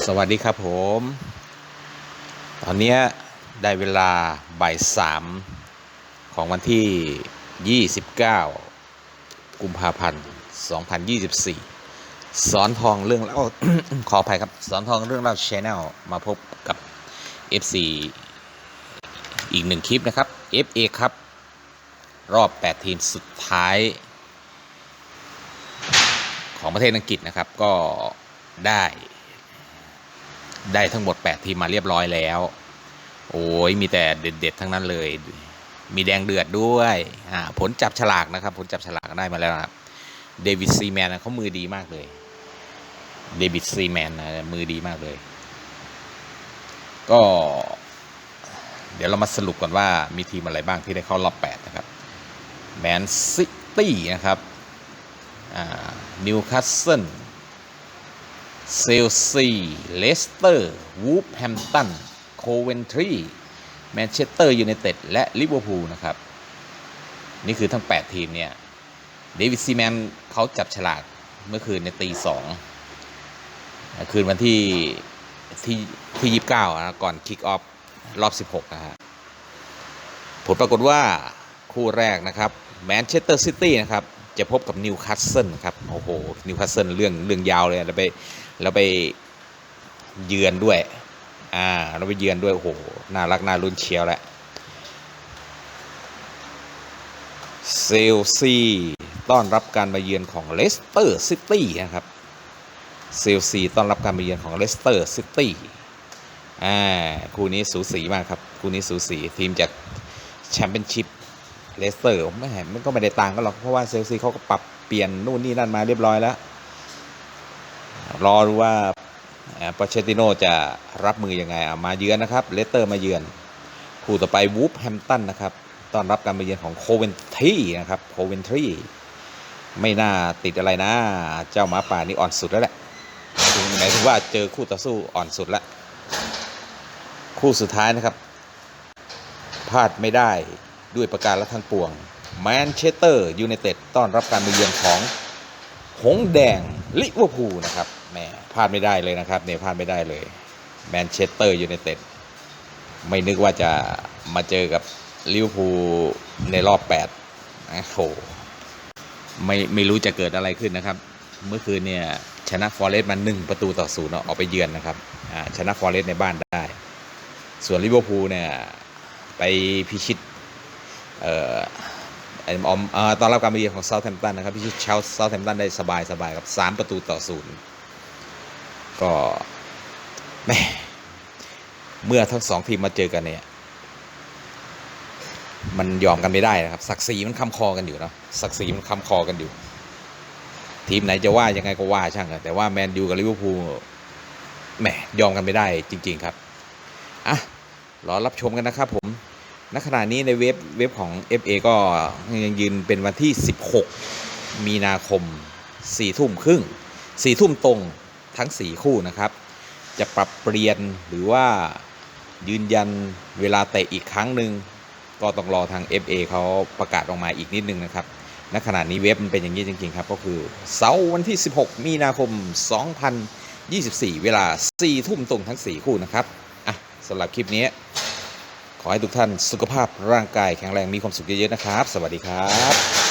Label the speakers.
Speaker 1: สวัสดีครับผม ตอนนี้ได้เวลาบ่ายสามของวันที่ 29 กุมภาพันธ์ 2024 สอนทองเรื่องเล่า ขออภัยครับ สอนทองเรื่องเล่าชแนลมาพบกับ FC อีกหนึ่งคลิปนะครับ FA ครับ รอบ 8 ทีมสุดท้าย ของประเทศอังกฤษนะครับ ก็ได้ ได้ทั้งหมด 8 ทีมมาเรียบร้อยแล้ว โอ้ยมีแต่เด็ด ๆ ทั้งนั้นเลย มีแดงเดือดด้วยอ่าผลจับฉลากนะครับ ผลจับฉลากได้มาแล้วนะครับเดวิดซีแมนนะเขามือดีมากเลยเดวิดซีแมนนะมือดีมากเลย ก็ เดี๋ยวเรามาสรุปก่อนว่ามีทีมอะไรบ้างที่ได้เข้ารอบ 8 นะครับแมนซิตี้นะครับนิวคาสเซิล เซลซีเลสเตอร์วูฟแฮมป์ตันโคเวนทรีแมนเชสเตอร์ยูไนเต็ดและลิเวอร์พูลนะครับ นี่คือทั้ง 8 ทีมเนี่ยเดวิดซีแมนเขาจับฉลากเมื่อคืนในตีสองคืนวันที่ที่ที่ยี่สิบเก้านะก่อนคิกออฟรอบ 16 นะฮะผลปรากฏว่าคู่แรกนะครับแมนเชสเตอร์ซิตี้นะครับ จะพบกับนิวคาสเซิลครับโอ้โหนิวคาสเซิลเรื่องเรื่องยาวเลยแล้วไปแล้วไปเยือนด้วยอ่าเราไปเยือนด้วยโอ้โหน่ารักน่ารุนเชียวแหละเซลซีต้อนรับการมาเยือนของเลสเตอร์ซิตี้นะครับเซลซีต้อนรับการมาเยือนของเลสเตอร์ซิตี้อ่าคู่นี้สูสีมากครับคู่นี้สูสีทีมจากแชมเปี้ยนชิพ เลสเตอร์ไม่เห็นมันก็ไม่ได้ต่างกันหรอก เพราะว่าเซลซีเขาก็ปรับเปลี่ยนนู่นนี่นั่นมาเรียบร้อยแล้ว รอดูว่าปอเชติโนจะรับมือยังไงมาเยือนนะครับเลสเตอร์มาเยือน คู่ต่อไปวูฟแฮมตันนะครับต้อนรับการมาเยือนของโคเวนทรีนะครับโคเวนทรีไม่น่าติดอะไรนะ เจ้าหมาป่านี่อ่อนสุดแล้วแหละหมายถึงว่าเจอคู่ต่อสู้อ่อนสุดแล้วคู่สุดท้ายนะครับพลาดไม่ได้ ด้วยประการละทั้งปวงแมนเชสเตอร์ยูไนเต็ดต้อนรับการมาเยือนของหงแดงลิเวอร์พูลนะครับแหมพลาดไม่ได้เลยนะครับเนี่ยพลาดไม่ได้เลยแมนเชสเตอร์ยูไนเต็ดไม่นึกว่าจะมาเจอกับลิเวอร์พูลในรอบ8โอ้โหไม่ไม่รู้จะเกิดอะไรขึ้นนะครับ เมื่อคืนเนี่ยชนะฟอร์เรสต์มา1ประตูต่อศูนย์ออกไปเยือนนะครับชนะฟอร์เรสต์ในบ้านได้ ส่วนลิเวอร์พูลเนี่ยไปพิชิต เอ่อออมตอนรับการมาเยือนของเซาท์แฮมป์ตันนะครับพิชิตเชลเซาท์แฮมป์ตันได้สบายสบายครับสามประตูต่อศูนย์ก็แหม่เมื่อทั้งสองทีมมาเจอกันเนี่ย มันยอมกันไม่ได้นะครับศักดิ์ศรีมันค้ำคอกันอยู่เนาะศักดิ์ศรีมันค้ำคอกันอยู่ ทีมไหนจะว่ายังไงก็ว่าช่างอะแต่ว่าแมนยูกับลิเวอร์พูลแหมยอมกันไม่ได้จริง ๆ ครับอะรอรับชมกันนะครับผม ณขณะนี้ในเว็บเว็บของ FA ก็ยังยืนเป็นวันที่ 16 มีนาคม 4 ทุ่มครึ่ง 4 ทุ่มตรงทั้ง 4 คู่นะครับ จะปรับเปลี่ยนหรือว่ายืนยันเวลาเตะอีกครั้งหนึ่งก็ต้องรอทาง FA เขาประกาศออกมาอีกนิดนึงนะครับ ณ ขณะนี้เว็บมันเป็นอย่างนี้จริงๆครับ ก็คือเสาร์วันที่ 16 มีนาคม 2024 เวลา 4 ทุ่มตรงทั้ง 4 คู่นะครับ อะสำหรับคลิปนี้ ขอให้ทุกท่านสุขภาพร่างกายแข็งแรงมีความสุขเยอะๆนะครับ สวัสดีครับ